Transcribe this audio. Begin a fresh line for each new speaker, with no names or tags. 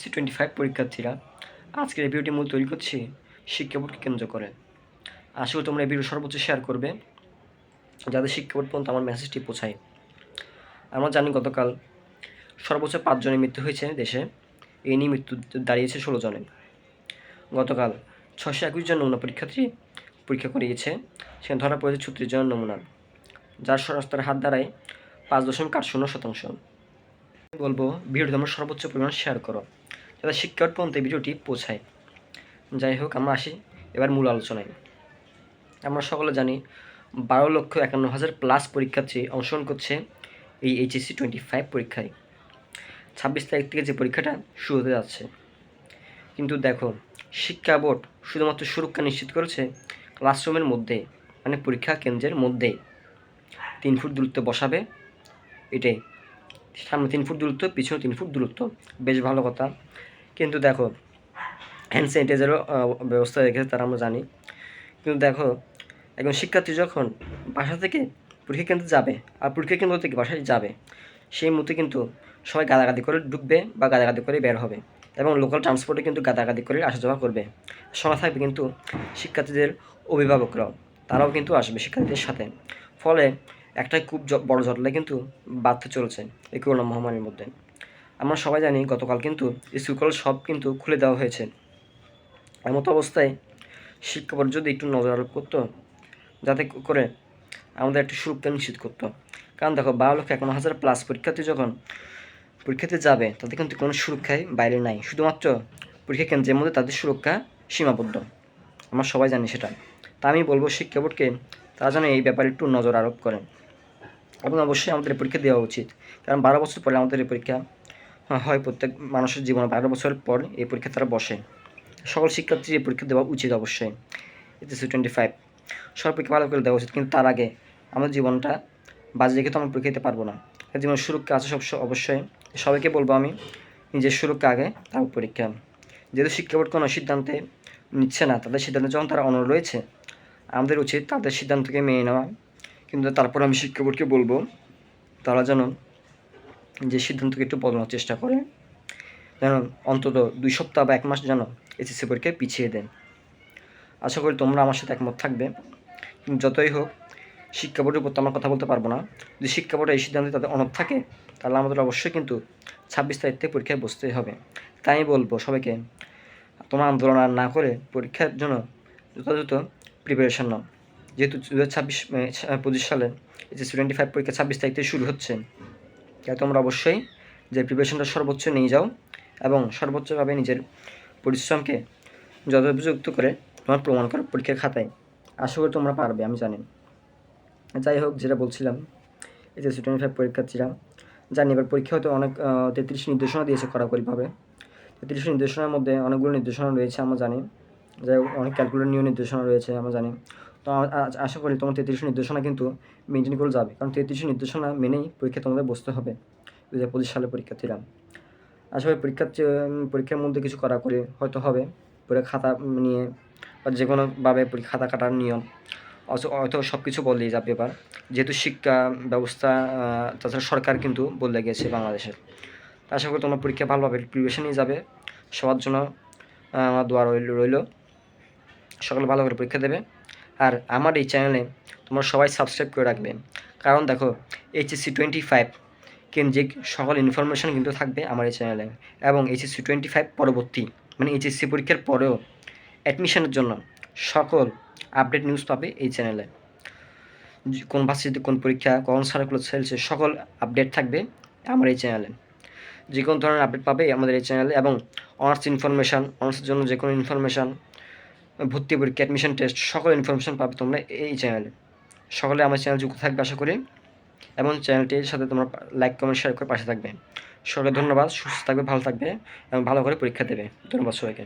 HSC twenty five পরীক্ষার্থীরা, আজকের এই ভিডিওটি মূল তৈরি করছি শিক্ষা বোর্ডকে কেন্দ্র করে। আশা করি তোমরা এই ভিডিও সর্বোচ্চ শেয়ার করবে, যাতে শিক্ষা বোর্ড পর্যন্ত আমার মেসেজটি পৌঁছায়। আমরা জানি গতকাল সর্বোচ্চ পাঁচজনের মৃত্যু হয়েছে দেশে, এই নিয়ে মৃত্যু দাঁড়িয়েছে ষোলো জনের। গতকাল ছশো একুশ জন নমুনা পরীক্ষার্থী পরীক্ষা করিয়েছে, সেখানে ধরা পড়েছে ছত্রিশ জনের নমুনা, যার সংস্থার হাত দ্বারায় পাঁচ দশমিক আট শূন্য শতাংশ। বলব ভিডিওটি তোমরা সর্বোচ্চ পরিমাণ শেয়ার করো, যাতে শিক্ষার পর্যন্ত এই ভিডিওটি পৌঁছায়। যাই হোক, আমরা আসি এবার মূল আলোচনায়। আমরা সকলে জানি, বারো লক্ষ একান্ন হাজার প্লাস পরীক্ষার্থী অংশগ্রহণ করছে এই এইচএসসি টোয়েন্টি ফাইভ পরীক্ষায়। ছাব্বিশ তারিখ থেকে যে পরীক্ষাটা শুরু হতে যাচ্ছে। কিন্তু দেখো, শিক্ষা বোর্ড শুধুমাত্র সুরক্ষা নিশ্চিত করেছে ক্লাসরুমের মধ্যে মানে পরীক্ষা কেন্দ্রের মধ্যেই তিন ফুট দূরত্ব বসাবে, এটাই। সামনে তিন ফুট দূরত্ব, পিছনে তিন ফুট দূরত্ব, বেশ ভালো কথা। কিন্তু দেখো হ্যান্ড স্যানিটাইজারও ব্যবস্থা রেখেছে তারা, আমরা জানি। কিন্তু দেখো, একজন শিক্ষার্থী যখন বাসা থেকে পরীক্ষা কেন্দ্রে যাবে, আর পরীক্ষা কেন্দ্র থেকে বাসায় যাবে, সেই মুহূর্তে কিন্তু সবাই গাদাগাদি করে ঢুকবে বা গাদাগাদি করে বের হবে এবং লোকাল ট্রান্সপোর্টে কিন্তু গাদাগাদি করে আসা যাওয়া করবে। সঙ্গে থাকবে কিন্তু শিক্ষার্থীদের অভিভাবকরাও, তারাও কিন্তু আসবে শিক্ষার্থীদের সাথে। ফলে একটাই খুব বড় জটলা কিন্তু বাড়তে চলছে এই করোনা মহামারীর মধ্যে। আমরা সবাই জানি গতকাল কিন্তু স্কুল কলেজ সব কিন্তু খুলে দেওয়া হয়েছে। এমতো অবস্থায় শিক্ষা যদি একটু নজর আরোপ করতো, যাতে করে আমাদের একটু সুরক্ষা নিশ্চিত করতো। কারণ দেখো, বারো লক্ষ একান্ন হাজার প্লাস পরীক্ষার্থী যখন পরীক্ষাতে যাবে, তাদের কিন্তু কোনো সুরক্ষায় বাইরে নাই। শুধুমাত্র পরীক্ষা কেন্দ্রের মধ্যে তাদের সুরক্ষা সীমাবদ্ধ। আমরা সবাই জানি সেটা। তা আমি বলব শিক্ষা বোর্ডকে তারা যেন এই ব্যাপারে একটু নজর আরোপ করেন। এবং অবশ্যই আমাদের পরীক্ষা দেওয়া উচিত। কারণ বারো বছর পরে আমাদের এই পরীক্ষা, হয় প্রত্যেক মানুষের জীবনে। বারো বছর পর এই পরীক্ষা তারা বসে। সকল শিক্ষার্থী এই পরীক্ষা দেওয়া উচিত অবশ্যই। এতে সি টোয়েন্টি ফাইভ সব পরীক্ষা ভালো করে দেওয়া উচিত। কিন্তু তার আগে আমাদের জীবনটা বাজে রেখে তো আমরা পরীক্ষা দিতে পারব না। জীবন সুরক্ষা আছে সব অবশ্যই। সবাইকে বলব আমি, নিজের সুরক্ষা আগে তার পরীক্ষা। যেহেতু শিক্ষা বোর্ড কোনো সিদ্ধান্তে নিচ্ছে না, তাদের সিদ্ধান্তে যখন তারা অনড় রয়েছে, আমাদের উচিত তাদের সিদ্ধান্তকে মেনে নেওয়া। কিন্তু তারপর আমি শিক্ষা বোর্ডকে বলব, তারা যেন যে সিদ্ধান্তকে একটু বদলানোর চেষ্টা করে, যেন অন্তত দুই সপ্তাহ বা এক মাস যেন এসএসসি পরীক্ষায় পিছিয়ে দেন। আশা করি তোমরা আমার সাথে একমত থাকবে। যতই হোক, শিক্ষা বোর্ডের উপর তো আমরা কথা বলতে পারব না। যদি শিক্ষা বোর্ডের এই সিদ্ধান্তে তাদের অনব থাকে, তাহলে আমাদের অবশ্যই কিন্তু ছাব্বিশ তারিখ থেকে পরীক্ষায় বসতেই হবে। তাই বলব সবাইকে, তোমার আন্দোলন আর না করে পরীক্ষার জন্য যথাযথ প্রিপারেশন নাও। যেহেতু দু হাজার ছাব্বিশ পঁচিশ সালে এই যে টোয়েন্টি ফাইভ পরীক্ষা ছাব্বিশ তারিখ থেকে শুরু হচ্ছে, তাই তোমরা অবশ্যই যে প্রিপারেশনটা সর্বোচ্চ নিয়ে যাও এবং সর্বোচ্চভাবে নিজের পরিশ্রমকে যথোপযুক্ত করে তোমার প্রমাণ করো পরীক্ষার খাতায় আশা করি তোমরা পারবে, আমি জানি। যাই হোক, যেটা বলছিলাম, এই যে টোয়েন্টি ফাইভ পরীক্ষার্থীরা, জানি এবার পরীক্ষা হয়তো অনেক তেত্রিশ নির্দেশনা দিয়েছে কড়াকড়িভাবে। তেত্রিশ নির্দেশনার মধ্যে অনেকগুলো নির্দেশনা রয়েছে, আমরা জানি। যাই হোক, অনেক ক্যালকুলেট নিয়ে নির্দেশনা রয়েছে, আমরা জানি। তো আশা করি তোমার তেত্রিশ নির্দেশনা কিন্তু মেনটেন করে যাবে। কারণ তেত্রিশ নির্দেশনা মেনেই পরীক্ষা তোমাদের বসতে হবে দু হাজার পঁচিশ সালে পরীক্ষার্থীরা। আশা করি পরীক্ষার পরীক্ষার মধ্যে কিছু করা করে হয়তো হবে, পরে খাতা নিয়ে বা যে কোনোভাবে খাতা কাটার নিয়ম। হয়তো সব কিছু বদলেই যাবে এবার। যেহেতু শিক্ষা ব্যবস্থা তাছাড়া সরকার কিন্তু বদলে গেছে বাংলাদেশের। আশা করি তোমার পরীক্ষা ভালোভাবে প্রিপারেশন নিয়ে যাবে। সবার জন্য আমার দোয়া রইল রইল। সকলে ভালো করে পরীক্ষা দেবে। আর আমার এই চ্যানেলে তোমরা সবাই সাবস্ক্রাইব করে রাখবে। কারণ দেখো এইচএসসি টোয়েন্টি ফাইভ কেন্দ্রিক সকল ইনফরমেশন কিন্তু থাকবে আমার এই চ্যানেলে এবং এইচএসসি টোয়েন্টি ফাইভ পরবর্তী মানে এইচএসসি পরীক্ষার পরেও অ্যাডমিশনের জন্য সকল আপডেট নিউজ পাবে এই চ্যানেলে কোন ভার্সিটিতে কোন পরীক্ষা, কোন সার্কুলার চলছে সকল আপডেট থাকবে আমার এই চ্যানেলে যে কোনো ধরনের আপডেট পাবে আমাদের এই চ্যানেলে এবং অনার্স ইনফরমেশান অনার্সের জন্য যে কোনো ইনফরমেশান ভর্তি পরীক্ষা অ্যাডমিশন টেস্ট সকল ইনফরমেশান পাবে তোমরা এই চ্যানেলে সকলে আমার চ্যানেল যুক্ত থাকবে আশা করি। এবং চ্যানেলটির সাথে তোমরা লাইক কমেন্ট শেয়ার করে পাশে থাকবে। সকলে ধন্যবাদ, সুস্থ থাকবে, ভালো থাকবে এবং ভালো করে পরীক্ষা দেবে। ধন্যবাদ সবাইকে।